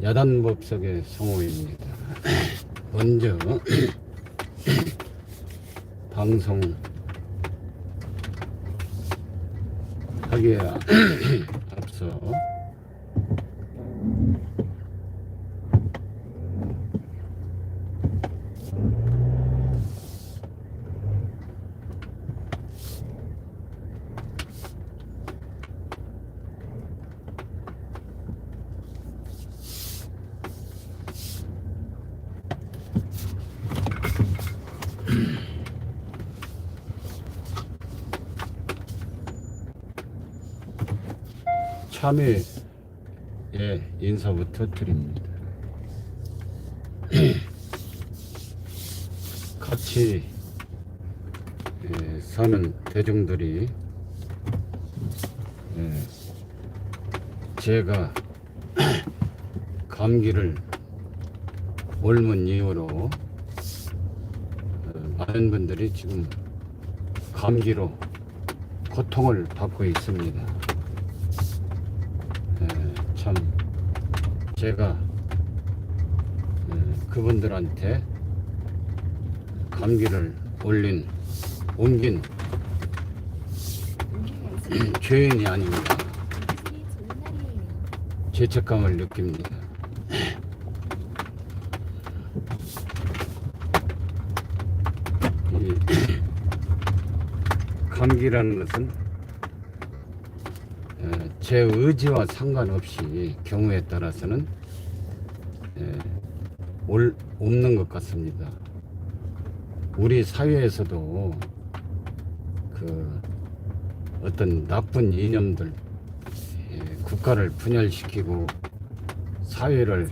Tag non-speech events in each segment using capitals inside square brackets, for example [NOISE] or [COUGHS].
야단법석의 성호입니다. [CLEARS THROAT] 먼저 [CLEARS THROAT] 방송 하기에 [CLEARS THROAT] 앞서 참여의 인사부터 드립니다. [CLEARS THROAT] 같이 예, 사는 대중들이 예, 제가 [CLEARS THROAT] 감기를 옮은 이후로 어, 많은 분들이 지금 감기로 고통을 받고 있습니다. 예, 참 제가 예, 그분들한테 감기를 올린 옮긴 [CLEARS THROAT] 죄인이 아닙니다. 죄책감을 느낍니다. [CLEARS THROAT] 이 [CLEARS THROAT] 감기라는 것은 에, 제 의지와 상관없이 경우에 따라서는 에, 올, 없는 것 같습니다. 우리 사회에서도 그 어떤 나쁜 이념들 예, 국가를 분열시키고 사회를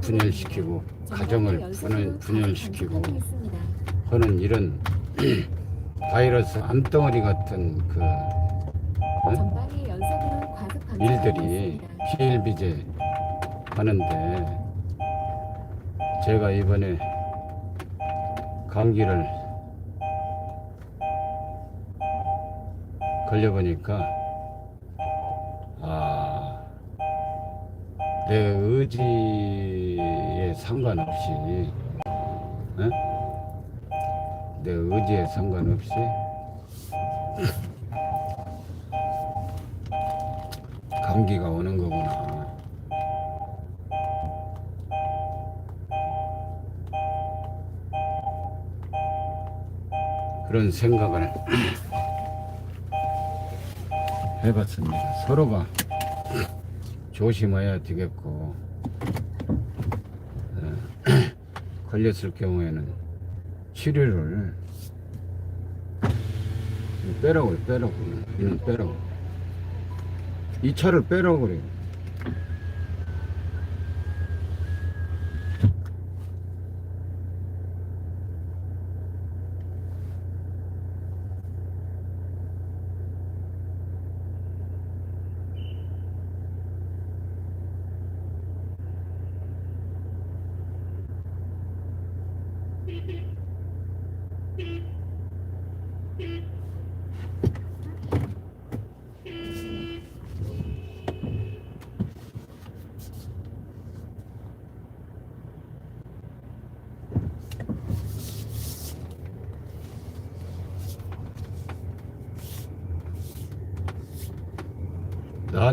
분열시키고 가정을 분열, 분열시키고 하는 이런 바이러스 암덩어리 같은 그 어? 일들이 피일비재 하는데 제가 이번에 감기를 걸려보니까 아, 내 의지에 상관없이 어? 내 의지에 상관없이 감기가 오는 거구나. 그런 생각을 [CLEARS THROAT] 해봤습니다. 서로가 조심해야 되겠고, 어, [CLEARS THROAT] 걸렸을 경우에는 치료를 빼라고 빼라고. 이는 빼라고. 이 차를 빼라고 그래요.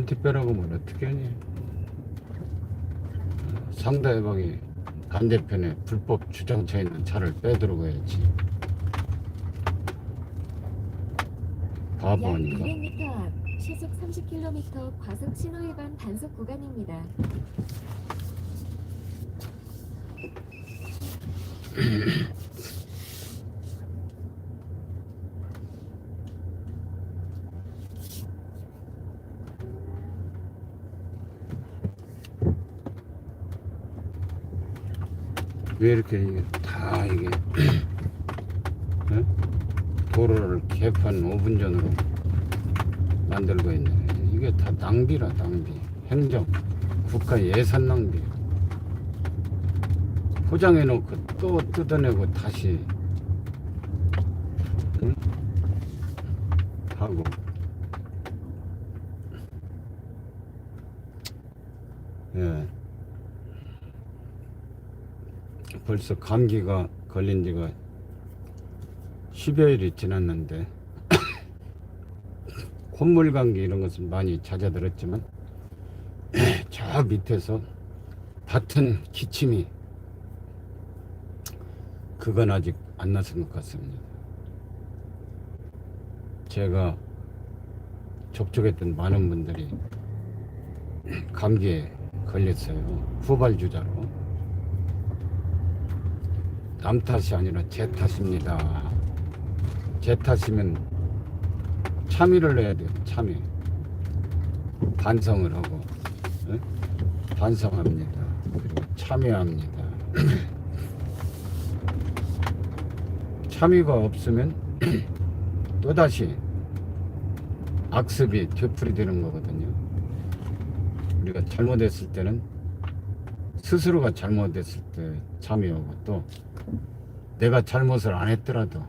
나한테 빼라고 하면 어떻게 하니? 상대방이 반대편에 불법 주정차 있는 차를 빼들어고 해야지. 약 바보 아닌가? 200m 앞 시속 30km 과속 신호 위반 단속 구간입니다. [CLEARS THROAT] 왜 이렇게 다 이게 [CLEARS THROAT] 어? 도로를 개판 5분 전으로 만들고 있네. 이게 다 낭비라 낭비. 행정, 국가 예산 낭비. 포장해 놓고 또 뜯어내고 다시 응? 하고 예. 벌써 감기가 걸린 지가 10여 일이 지났는데 [COUGHS] 콧물 감기 이런 것은 많이 잦아들었지만 [COUGHS] 저 밑에서 밭은 기침이 그건 아직 안 나선 것 같습니다. 제가 접촉했던 많은 분들이 [COUGHS] 감기에 걸렸어요. 후발주자로. 남 탓이 아니라 제 탓입니다. 제 탓이면 참여를 해야 돼요. 참여. 반성을 하고 예? 반성합니다. 그리고 참여합니다. [CLEARS THROAT] 참여가 없으면 [CLEARS THROAT] 또다시 악습이 되풀이 되는 거거든요. 우리가 잘못했을 때는 스스로가 잘못했을 때 참여하고 또 내가 잘못을 안 했더라도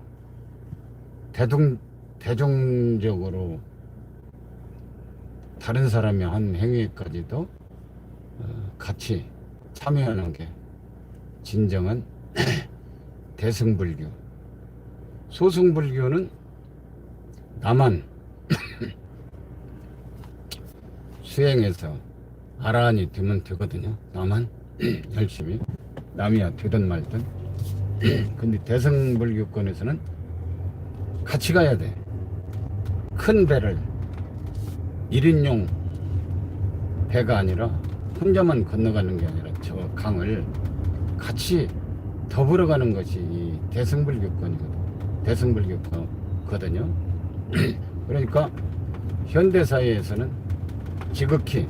대중 대중적으로 다른 사람이 한 행위까지도 어, 같이 참여하는 게 진정한 [CLEARS THROAT] 대승불교. 소승불교는 나만 [CLEARS THROAT] 수행해서 아라한이 되면 되거든요. 나만 [CLEARS THROAT] 열심히 남이야 되든 말든. 근데 대승불교권에서는 같이 가야 돼. 큰 배를 1인용 배가 아니라 혼자만 건너가는 게 아니라 저 강을 같이 더불어 가는 것이 이 대승불교권이거든요. 대승불교거든요. [CLEARS THROAT] 그러니까 현대 사회에서는 지극히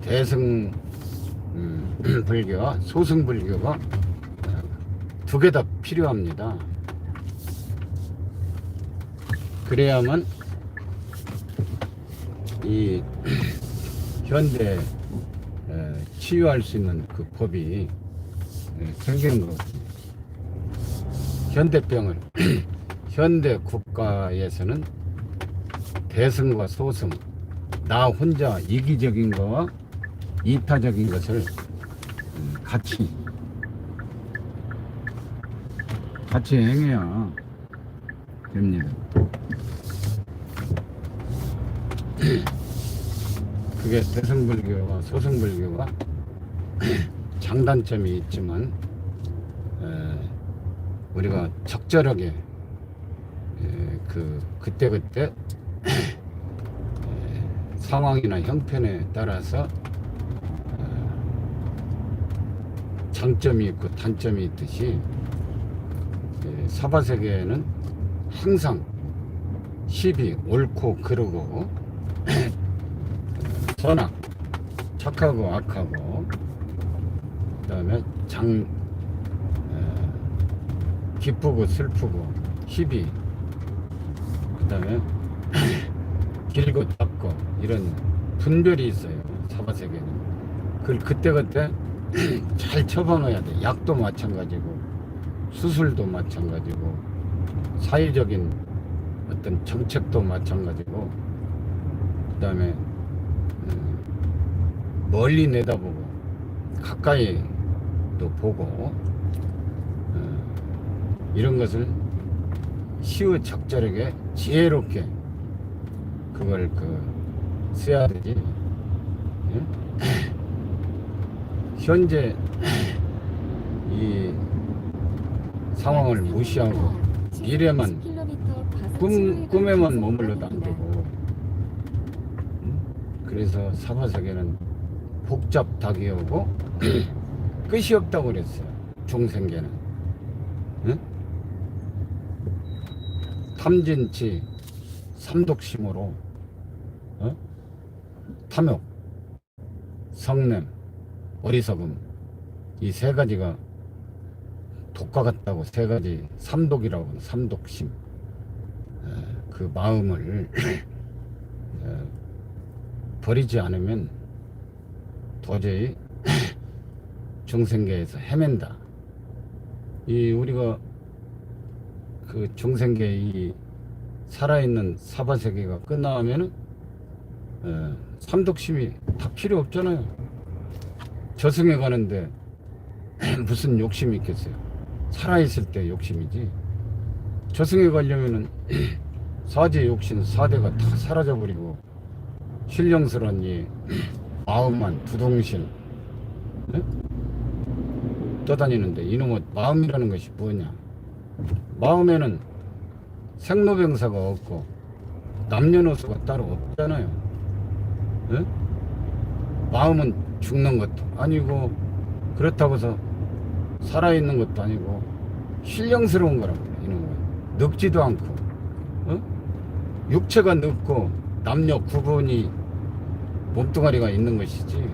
대승 음, [CLEARS THROAT] 불교와 소승 불교가 두 개 다 필요합니다. 그래야만 이 [CLEARS THROAT] 현대 에, 치유할 수 있는 그 법이 에, 생기는 거거든요. 현대병을 [CLEARS THROAT] 현대 국가에서는 대승과 소승 나 혼자 이기적인 거와 이타적인 것을 음, 같이 같이 행해야 됩니다. 그게 대승불교와 소승불교가 장단점이 있지만 에, 우리가 적절하게 에, 그 그때 그때 상황이나 형편에 따라서 어, 장점이 있고 단점이 있듯이 에, 사바세계에는 항상 시비 옳고 그르고 [CLEARS THROAT] 선악 착하고 악하고 그 다음에 장 에, 기쁘고 슬프고 희비 그 다음에 [CLEARS THROAT] 길고 작고 이런 분별이 있어요 사바세계는. 그걸 그때그때 [CLEARS THROAT] 잘 처방해야 돼. 약도 마찬가지고 수술도 마찬가지고 사회적인 어떤 정책도 마찬가지고 그 다음에 음, 멀리 내다보고 가까이 또 보고 어, 이런 것을 시의 적절하게 지혜롭게 그걸 그 써야 되지 예? [CLEARS THROAT] 현재 [CLEARS THROAT] 이 상황을 무시하고 미래만 꿈, 꿈에만 머물러도 안 되고 음? 그래서 사바세계는 복잡하게 오고 [CLEARS THROAT] 끝이 없다고 그랬어요 중생계는 응? 탐진치 삼독심으로 어? 탐욕 성냄 어리석음 이 세 가지가 독과 같다고 세 가지 삼독이라고 하는 삼독심 에, 그 마음을 에, [CLEARS THROAT] 버리지 않으면 도저히 [CLEARS THROAT] 중생계에서 헤맨다. 이 우리가 그 중생계 이 살아있는 사바 세계가 끝나면은 에, 삼독심이 다 필요 없잖아요. 저승에 가는데 [CLEARS THROAT] 무슨 욕심이 있겠어요? 살아있을 때 욕심이지. 저승에 가려면은 [CLEARS THROAT] 사제 욕심 사대가 다 사라져버리고 신령스러운 이 [CLEARS THROAT] 마음만 두동실 네? 떠다니는데 이놈의 마음이라는 것이 뭐냐? 마음에는 생로병사가 없고 남녀노소가 따로 없잖아요. 예? 마음은 죽는 것도 아니고 그렇다고 해서 살아있는 것도 아니고 신령스러운 거라고 이놈은 늙지도 않고 어? 육체가 늙고 남녀 구분이 몸뚱아리가 있는 것이지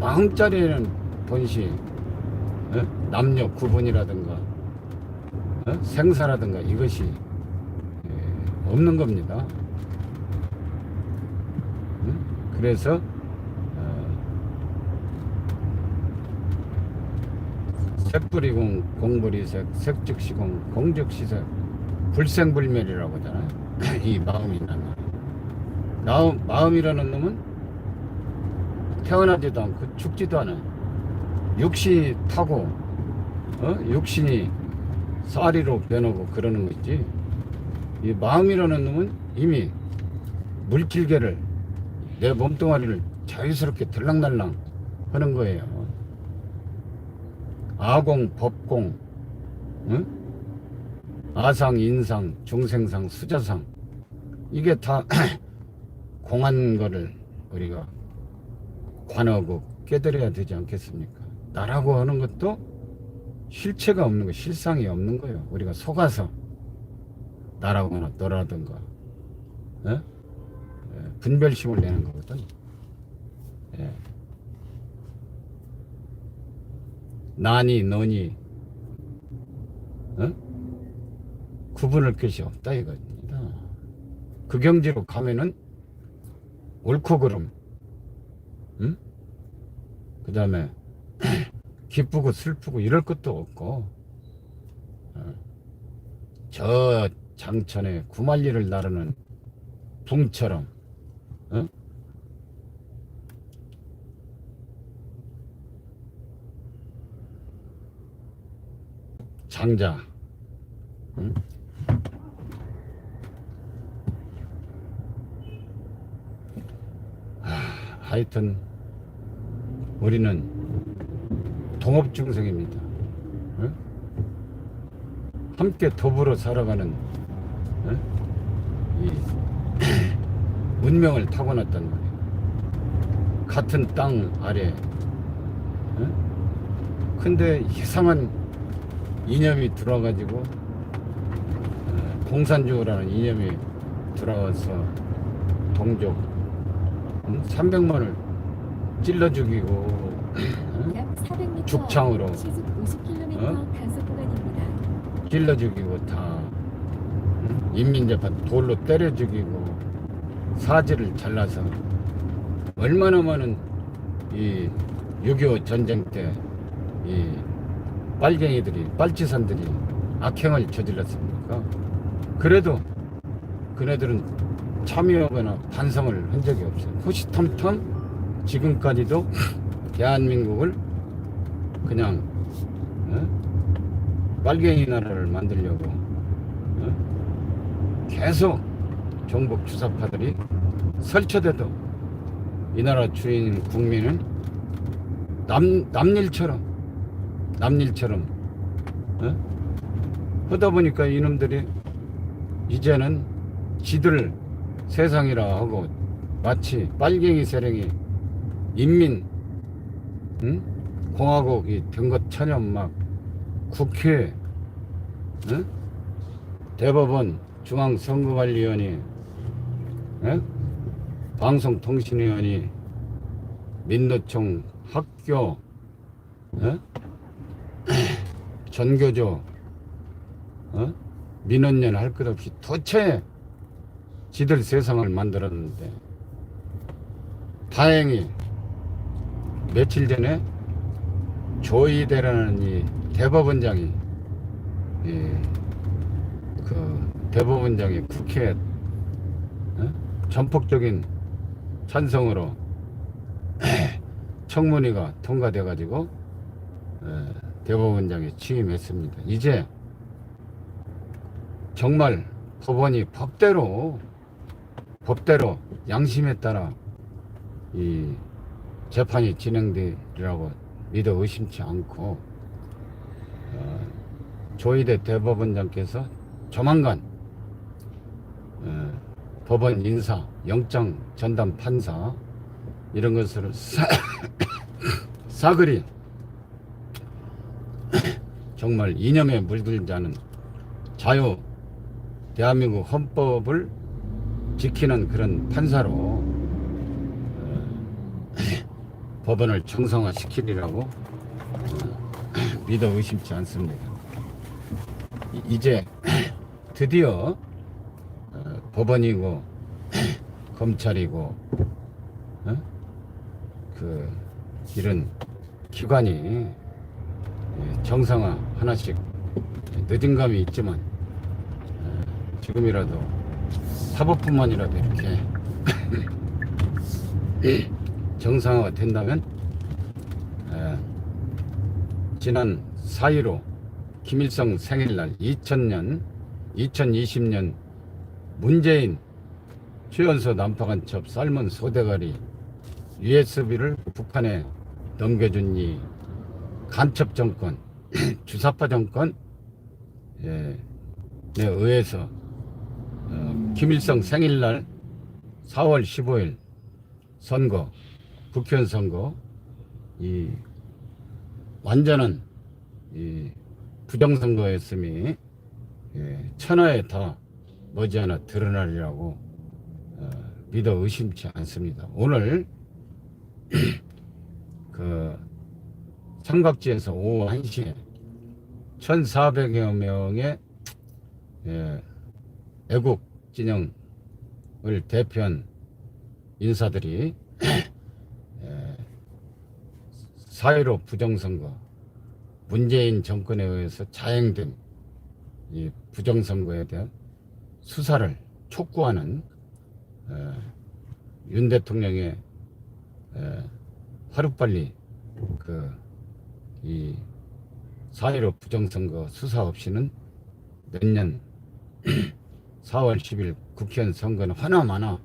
마음자리에는 본시 어? 남녀 구분이라든가 어? 생사라든가 이것이 예, 없는 겁니다. 응? 그래서 어, 색불이공 공불이색 색즉시공 공즉시색 불생불멸이라고 하잖아요. [LAUGHS] 이 마음이라는 마음, 마음이라는 놈은 태어나지도 않고 죽지도 않아요. 육신이 타고 어? 육신이 쌀이로 변하고 그러는 거지. 이 마음이라는 놈은 이미 물질계를 내 몸뚱아리를 자유스럽게 들락날락 하는 거예요. 아공, 법공, 응? 아상, 인상, 중생상, 수자상 이게 다 [CLEARS THROAT] 공한 거를 우리가 관하고 깨달아야 되지 않겠습니까? 나라고 하는 것도 실체가 없는 거, 실상이 없는 거예요. 우리가 속아서 나라고 하나 너라든가 예? 예, 분별심을 내는 거거든. 예. 나니 너니 어? 구분할 것이 없다 이겁니다. 그 경지로 가면은 옳고 그름, 응? 그 다음에 [CLEARS THROAT] 기쁘고 슬프고 이럴 것도 없고 어. 저 장천에 구만리를 나르는 붕처럼 어? 장자 응? 하, 하여튼 우리는 동업 중생입니다. 어? 함께 더불어 살아가는 어? 이 [CLEARS THROAT] 문명을 타고났단 말이에요. 같은 땅 아래. 어? 근데 이상한 이념이 들어가지고 어, 공산주의라는 이념이 들어와서 동족 음? 300만을 찔러 죽이고 어? 약 400m 죽창으로. 시속 50km 어? 찔러 죽이고 다 응? 인민재판 돌로 때려 죽이고 사지를 잘라서 얼마나 많은 이6.25 전쟁 때이 빨갱이들이 빨치산들이 악행을 저질렀습니까? 그래도 그네들은 참여하거나 반성을 한 적이 없어요. 호시탐탐 지금까지도 대한민국을 그냥 어? 빨갱이 나라를 만들려고 어? 계속 종북 주사파들이 설쳐대도 이 나라 주인 국민은 남, 남일처럼 남일처럼 어? 하다 보니까 이놈들이 이제는 지들 세상이라 하고 마치 빨갱이 세력이 인민 응? 공화국이 된 것처럼 막 국회 응? 대법원 중앙선거관리위원회 응? 방송통신위원회 민노총 학교 응? 전교조 어? 민원연 할 것 없이 도체 지들 세상을 만들었는데 다행히 며칠 전에 조이대라는 이 대법원장이 이, 그 대법원장이 국회에 어? 전폭적인 찬성으로 [CLEARS THROAT] 청문회가 통과돼 가지고 대법원장에 취임했습니다. 이제 정말 법원이 법대로 법대로 양심에 따라 이 재판이 진행되리라고 믿어 의심치 않고 어, 조희대 대법원장께서 조만간 어, 법원 인사, 영장 전담 판사 이런 것을 사, [COUGHS] 사그리 정말 이념에 물들지 않은 자유 대한민국 헌법을 지키는 그런 판사로 어, [CLEARS THROAT] 법원을 정상화시키리라고 어, [CLEARS THROAT] 믿어 의심치 않습니다. 이- 이제 [CLEARS THROAT] 드디어 어, 법원이고 검찰이고 어? 그 이런 기관이 예, 정상화 하나씩 늦은 감이 있지만 어, 지금이라도 사법뿐만이라도 이렇게 [LAUGHS] 정상화가 된다면 에, 지난 4.15 김일성 생일날 2000년 2020년 문재인 최연소 난파간 첩 삶은 소대가리 USB를 북한에 넘겨준 이 간첩 정권 [CLEARS THROAT] 주사파 정권 예, 에 의해서 어, 김일성 생일날 4월 15일 선거, 국회의원 선거, 이 완전한 이 부정선거였음이 예, 천하에 다 머지않아 드러나리라고 어, 믿어 의심치 않습니다. 오늘 [CLEARS THROAT] 그 삼각지에서 오후 1시에 1,400여 명의 예, 애국 진영을 대표한 인사들이 예, 4.15 부정선거 문재인 정권에 의해서 자행된 이 부정선거에 대한 수사를 촉구하는 에, 윤 대통령의 에, 하루빨리 그 이4.15 부정선거 수사 없이는 내년 4월 10일 국회의원 선거는 하나마나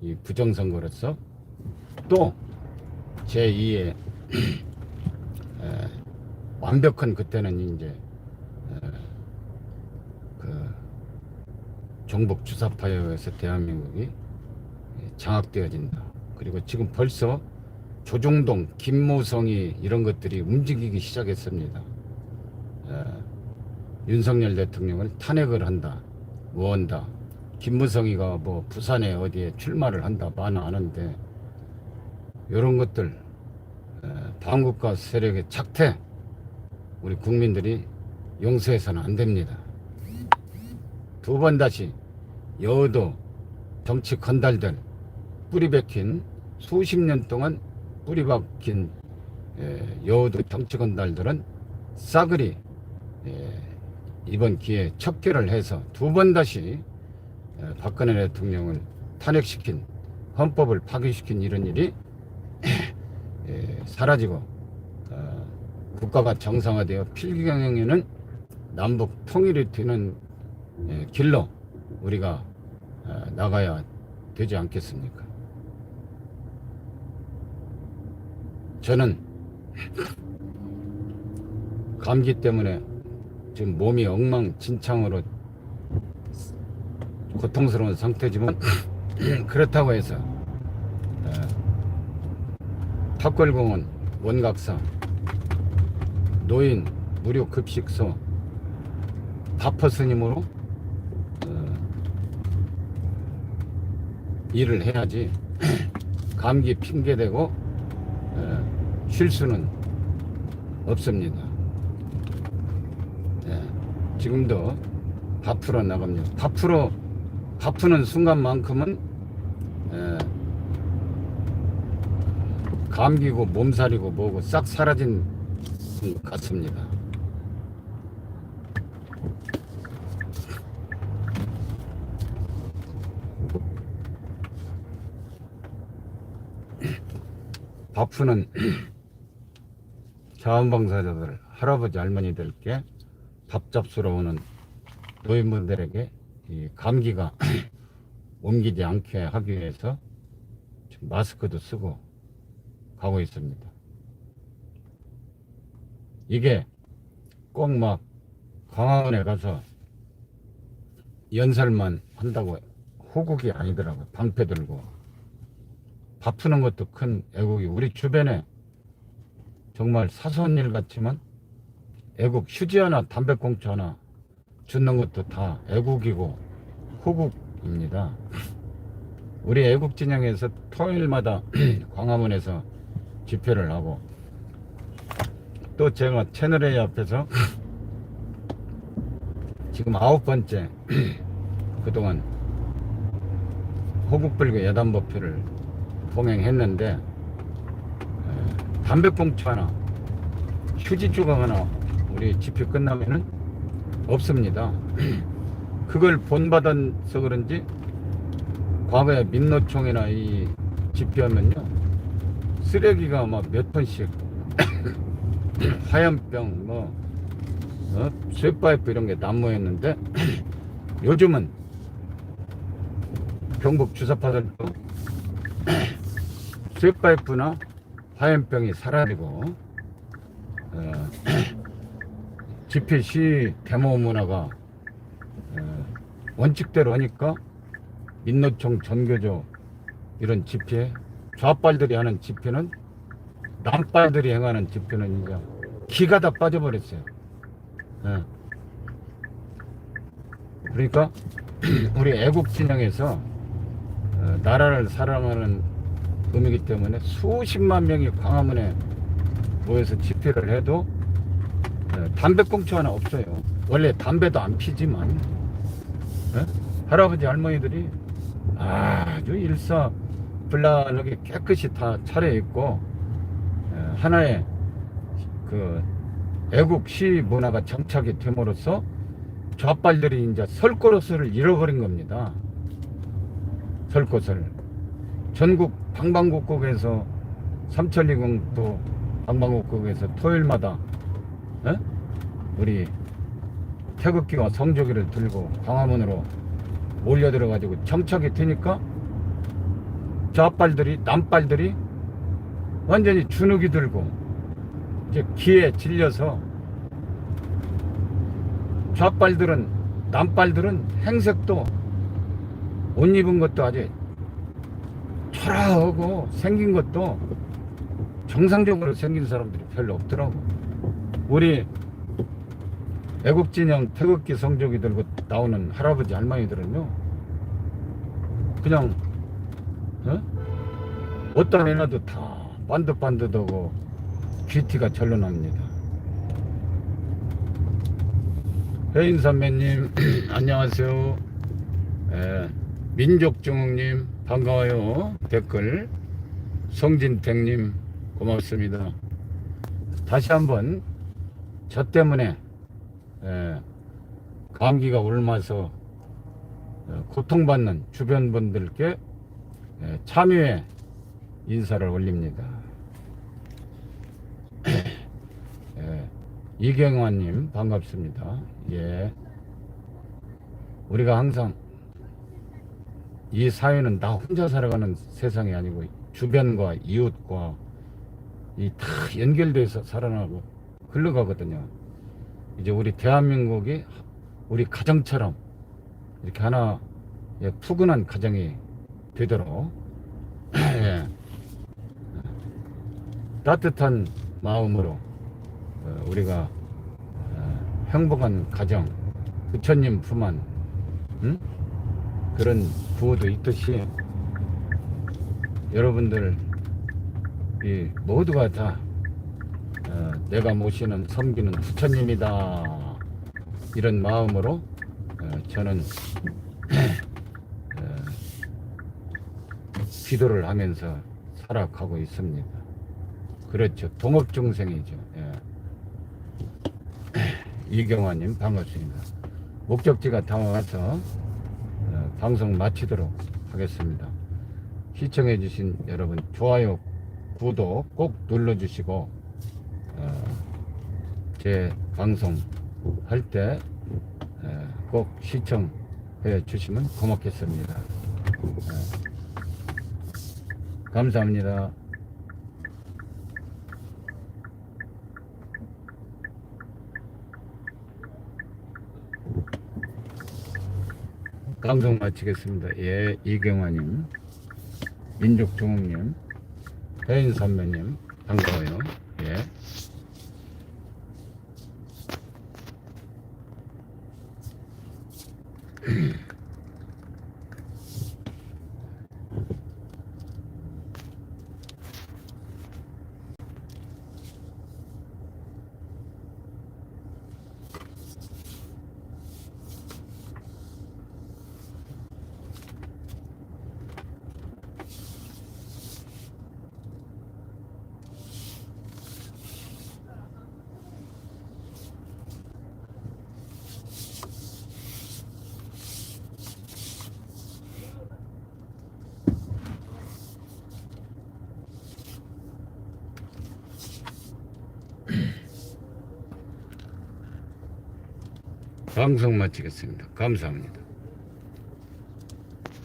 이 부정선거로서 또 제2의 [CLEARS THROAT] 완벽한 그때는 이제 에, 그 종북 주사파에 의해서 대한민국이 장악되어진다. 그리고 지금 벌써 조중동, 김무성이 이런 것들이 움직이기 시작했습니다. 에, 윤석열 대통령을 탄핵을 한다, 뭐한다. 김무성이가 뭐 부산에 어디에 출마를 한다, 마나 하는데 이런 것들 에, 반국가 세력의 착태 우리 국민들이 용서해서는 안 됩니다. 두 번 다시 여도 정치 건달들 뿌리 박힌 수십 년 동안 뿌리 박힌 에, 여도 정치 건달들은 싸그리 에, 이번 기회에 척결을 해서 두 번 다시 에, 박근혜 대통령을 탄핵시킨 헌법을 파괴시킨 이런 일이 에, [CLEARS THROAT] 사라지고 어, 국가가 정상화되어 필경영에는 남북 통일이 되는 예, 길로 우리가 어, 나가야 되지 않겠습니까? 저는 감기 때문에 지금 몸이 엉망진창으로 고통스러운 상태지만 [CLEARS THROAT] 그렇다고 해서 어, 탑골공원 원각사 노인 무료 급식소 바퍼 스님으로 어, 일을 해야지 [CLEARS THROAT] 감기 핑계대고 어, 쉴 수는 없습니다. 예, 지금도 밥풀어 나갑니다. 밥풀어 밥푸는 순간만큼은 예, 감기고 몸살이고 뭐고 싹 사라진 것 같습니다. 바쁘는 자원봉사자들 할아버지 할머니들께 밥 잡수러 오는 노인분들에게 이 감기가 [CLEARS THROAT] 옮기지 않게 하기 위해서 마스크도 쓰고 가고 있습니다. 이게 꼭 막 광화문에 가서 연설만 한다고 호국이 아니더라고요. 방패 들고. 바쁘는 것도 큰 애국이 우리 주변에 정말 사소한 일 같지만 애국 휴지 하나 담배꽁초 하나 주는 것도 다 애국이고 호국입니다. 우리 애국 진영에서 토요일마다 [CLEARS THROAT] 광화문에서 집회를 하고 또 제가 채널 A 앞에서 [CLEARS THROAT] 지금 아홉 번째 [CLEARS THROAT] 그동안 호국불교 예단법회를 봉행했는데 에, 담배꽁초 하나 휴지 조각 하나 우리 집회 끝나면은 없습니다. [CLEARS THROAT] 그걸 본받아서 그런지 과거에 민노총이나 이 집회하면요 쓰레기가 막 몇 톤씩 [CLEARS THROAT] 화염병 뭐 어? 쇠파이프 이런 게 난무했는데 [CLEARS THROAT] 요즘은 경북 주사파들도 쇠파이프나 화염병이 사라지고 어, [CLEARS THROAT] 시 데모 문화가 어, 원칙대로 하니까 민노총 전교조 이런 집회 좌빨들이 하는 집회는 남빨들이 행하는 집회는 이제 기가 다 빠져버렸어요. 예. 그러니까 [CLEARS THROAT] 우리 애국 진영에서 어, 나라를 사랑하는 의미이기 때문에 수십만 명이 광화문에 모여서 집회를 해도 어, 담배꽁초 하나 없어요. 원래 담배도 안 피지만 예? 할아버지 할머니들이 아주 일사불란하게 깨끗이 다 차려입고 어, 하나의 그 애국 시 문화가 정착이 됨으로써 좌빨들이 이제 설 곳을 잃어버린 겁니다. 설 곳을. 전국 방방곡곡에서 삼천리공도 방방곡곡에서 토요일마다 에? 우리 태극기와 성조기를 들고 광화문으로 몰려들어 가지고 정착이 되니까 좌빨들이 남빨들이 완전히 주눅이 들고 이제 기에 질려서 좌빨들은 남빨들은 행색도 옷 입은 것도 아주 초라하고 생긴 것도 정상적으로 생긴 사람들이 별로 없더라고. 우리 애국진영 태극기 성조기 들고 나오는 할아버지 할머니들은요, 그냥 어? 어디다 내놔도 다 반듯반듯하고 귀티가 절로 납니다. 혜인 선배님 [CLEARS THROAT] 안녕하세요. 예, 민족중흥님 반가워요. 댓글 성진택님 고맙습니다. 다시 한번 저 때문에 예, 감기가 옮아서 어, 고통받는 주변 분들께 예, 참여의 인사를 올립니다. [CLEARS THROAT] 예, 이경환님 반갑습니다. 예, 우리가 항상 이 사회는 나 혼자 살아가는 세상이 아니고 주변과 이웃과 이 다 연결돼서 살아나고 흘러가거든요. 이제 우리 대한민국이 우리 가정처럼 이렇게 하나 예, 푸근한 가정이 되도록 [CLEARS THROAT] 예, 따뜻한 마음으로 어, 우리가 어, 행복한 가정 부처님 품안 응? 그런 구호도 있듯이 여러분들 이 모두가 다 어, 내가 모시는 섬기는 부처님이다 이런 마음으로 어, 저는 [CLEARS THROAT] 어, 기도를 하면서 살아가고 있습니다. 그렇죠. 동업중생이죠. 예. [CLEARS THROAT] 이경화님 반갑습니다. 목적지가 다와서 어, 방송 마치도록 하겠습니다. 시청해주신 여러분 좋아요 구독 꼭 눌러주시고 어, 제 방송 할 때 꼭 시청해 주시면 고맙겠습니다. 어, 감사합니다. 방송 마치겠습니다. 예, 이경화님, 민족종님, 배인 선배님, 반가워요. 예. [CLEARS THROAT] 방송 마치겠습니다. 감사합니다.